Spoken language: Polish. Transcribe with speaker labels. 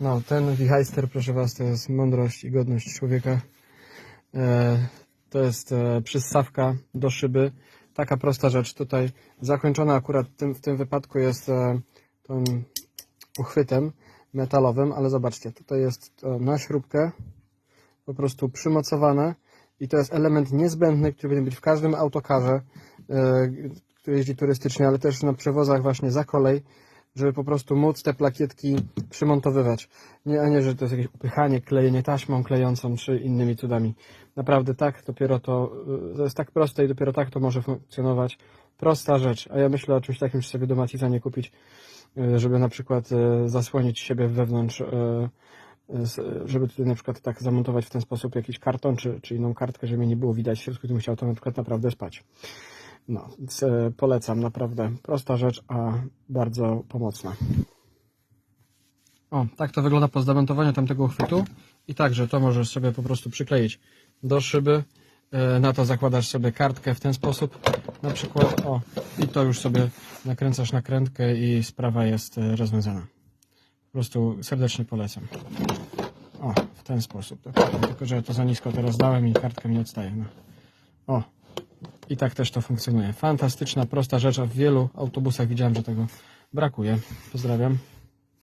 Speaker 1: No, ten wichajster, proszę Was, to jest mądrość i godność człowieka. E, to jest e, przyssawka do szyby. Taka prosta rzecz tutaj. Zakończona akurat tym, w tym wypadku jest e, tym uchwytem metalowym, ale zobaczcie, tutaj jest to na śrubkę po prostu przymocowane i to jest element niezbędny, który powinien być w każdym autokarze, który jeździ turystycznie, ale też na przewozach właśnie za kolej, żeby po prostu móc te plakietki przymontowywać. Nie, a nie, że to jest jakieś upychanie, klejenie taśmą klejącą czy innymi cudami. Naprawdę tak, dopiero to, y, to jest tak proste i dopiero tak to może funkcjonować. Prosta rzecz, a ja myślę o czymś takim, czy sobie do Matiza nie kupić, y, żeby na przykład y, zasłonić siebie wewnątrz, żeby tutaj na przykład tak zamontować w ten sposób jakiś karton, czy, czy inną kartkę, żeby mnie nie było widać w środku, gdybym chciał to na przykład naprawdę spać. No, e, polecam, naprawdę prosta rzecz, a bardzo pomocna. O, tak to wygląda po zdemontowaniu tamtego uchwytu. I także to możesz sobie po prostu przykleić do szyby. E, Na to zakładasz sobie kartkę w ten sposób. Na przykład, o, i to już sobie nakręcasz nakrętkę i sprawa jest e, rozwiązana. Po prostu serdecznie polecam. O, w ten sposób. Tylko, że to za nisko teraz dałem i kartka mi odstaje. No. O, i tak też to funkcjonuje. Fantastyczna, prosta rzecz, a w wielu autobusach widziałem, że tego brakuje. Pozdrawiam.